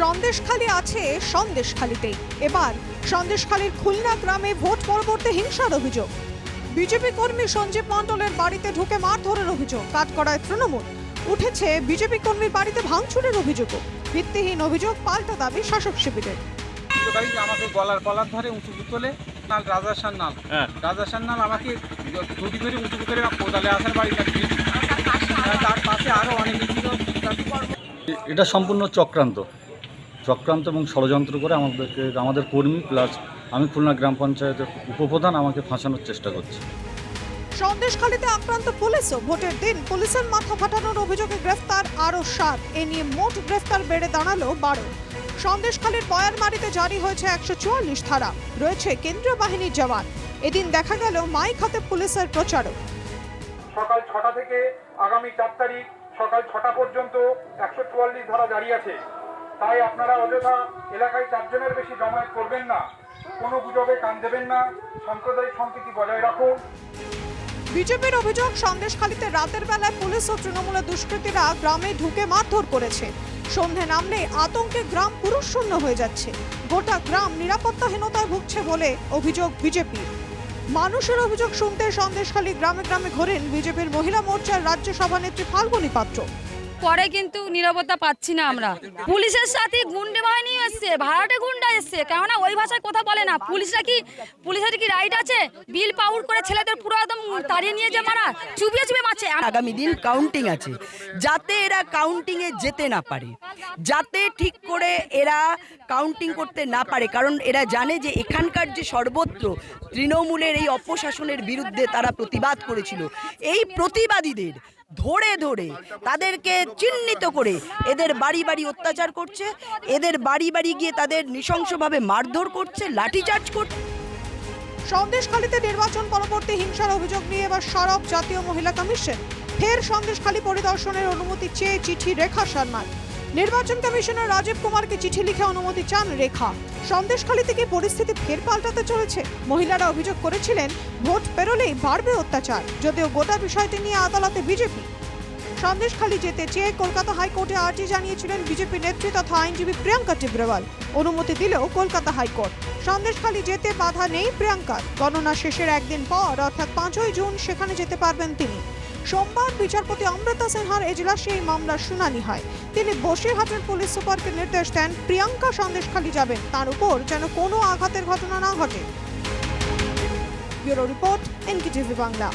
সন্দেশখালী আছে সন্দেশখালীতেই এবার সন্দেশখালীর খুলনা গ্রামে ভোট পরবর্তী হিংসার অভিযোগ। বিজেপি কর্মী সঞ্জীব মণ্ডলের বাড়িতে ঢুকে মারধরের অভিযোগ কাঠকড়ায় তৃণমূল। উঠেছে বিজেপি কর্মীর বাড়িতে ভাঙচুরের অভিযোগও। ভিত্তিহীন অভিযোগ পাল্টা দাবি শাসক শিবিরের। আমাকে গলার কলার ধরে উঁচু তুলে নাল রাজা সান্নাল হ্যাঁ। রাজা সান্নাল আমাকে ছুটি করে উঁচু করে কোদালে আসার বাড়ি কাটিয়ে তার পাশে আরও অনেক এটা সম্পূর্ণ চক্রান্ত। চক্রান্ত এবং ষড়যন্ত্র করে আমাদেরকে আমাদের কর্মী প্লাস আমি খুলনা গ্রাম পঞ্চায়েতের উপপ্রধান আমাকে ফাঁসানোর চেষ্টা করছে। সন্দেশখালীতে আক্রান্ত পুলিশও ভোটের দিন পুলিশের মাথা ফাটানোর অভিযোগে গ্রেফতার আরও সাত। এ নিয়ে মোট গ্রেফতার বেড়ে দাঁড়াল বারো। সন্দেশখালীর বয়ারমারিতে জারি হয়েছে একশো চুয়াল্লিশ ধারা। রয়েছে কেন্দ্রীয় বাহিনীর জওয়ান। এদিন দেখা গেল মাইক হাতে পুলিশের প্রচারক। সকাল ছটা থেকে আগামী চার তারিখ সকাল ছটা পর্যন্ত একশো চুয়াল্লিশ ধারা জারি আছে। তাই আপনারা অযথা এলাকায় চারজনের বেশি জমায়েত করবেন না। কোনো গুজবে কান দেবেন না। সাম্প্রদায়িক সম্প্রীতি বজায় রাখুন। বিজেপির অভিযোগ, সন্দেশখালীতে রাতের বেলায় পুলিশ ও তৃণমূলের দুষ্কৃতীরা গ্রামে ঢুকে মারধর করেছে। সন্ধে নামলে আতঙ্কে গ্রাম পুরুষ শূন্য হয়ে যাচ্ছে। গোটা গ্রাম নিরাপত্তাহীনতায় ভুগছে বলে অভিযোগ বিজেপি। মানুষের অভিযোগ শুনতে সন্দেশখালী গ্রামে গ্রামে ঘোরেন বিজেপির মহিলা মোর্চার রাজ্য সভানেত্রী ফাল্গুনী পাত্র। পরে কিন্তু নিরাপত্তা পাচ্ছি না আমরা। পুলিশের সাথে গুন্ডে বাহিনী এসছে ভাড়াটে গুন্ডা এসছে। কেননা ওই ভাষায় কথা বলে না। পুলিশরা কি, পুলিশের কি রাইট আছে? বিল পাউড করে ছেলেদের পুরো একদম তাড়িয়ে নিয়ে যে মারা, চুপিয়ে চুপিয়ে মারছে। আগামী দিন কাউন্টিং আছে, যাতে এরা কাউন্টিংয়ে যেতে না পারে। যাতে ঠিক করে এরা কাউন্টিং করতে না পারে। কারণ এরা জানে যে এখানকার যে সর্বত্র তৃণমূলের এই অপশাসনের বিরুদ্ধে তারা প্রতিবাদ করেছিল, এই প্রতিবাদীদের ধরে ধরে তাদেরকে চিহ্নিত করে এদের বাড়ি বাড়ি অত্যাচার করছে, এদের বাড়ি বাড়ি গিয়ে তাদের নৃশংসভাবে মারধর করছে, লাঠিচার্জ করছে সন্দেশখালীতে নির্বাচন পরবর্তী হিংসার অভিযোগ নিয়ে এবার সরব জাতীয় মহিলা কমিশন। ফের সন্দেশখালী পরিদর্শনের অনুমতি চেয়ে চিঠি রেখা শর্মার। নির্বাচন কমিশনার রাজীব কুমারকে চিঠি লিখে অনুমতি চান রেখা। সন্দেশখালী থেকে পরিস্থিতি ফের পাল্টাতে চলেছে। মহিলারা অভিযোগ করেছিলেন, ভোট পেরোলেই বাড়বে অত্যাচার, যদিও গোটা বিষয়টি নিয়ে আদালতে বিজেপি। সন্দেশখালী যেতে চেয়ে কলকাতা হাইকোর্টে আর্জি জানিয়েছিলেন বিজেপি নেত্রী তথা আইনজীবী প্রিয়াঙ্কা টিব্রেওয়াল অনুমতি দিলেও কলকাতা হাইকোর্ট। সন্দেশখালী যেতে বাধা নেই প্রিয়াঙ্কার। গণনা শেষের একদিন পর, অর্থাৎ পাঁচই জুন, সেখানে যেতে পারবেন তিনি। সোমবার বিচারপতি অমৃতা সিনহার এজলাসে এই মামলার শুনানি হয়। তিনি বসিরহাটের পুলিশ সুপারকে নির্দেশ দেন, প্রিয়াঙ্কা সন্দেশখালি যাবেন তার উপর যেন কোনো আঘাতের ঘটনা না ঘটে। Bureau report, NKTV Bangla.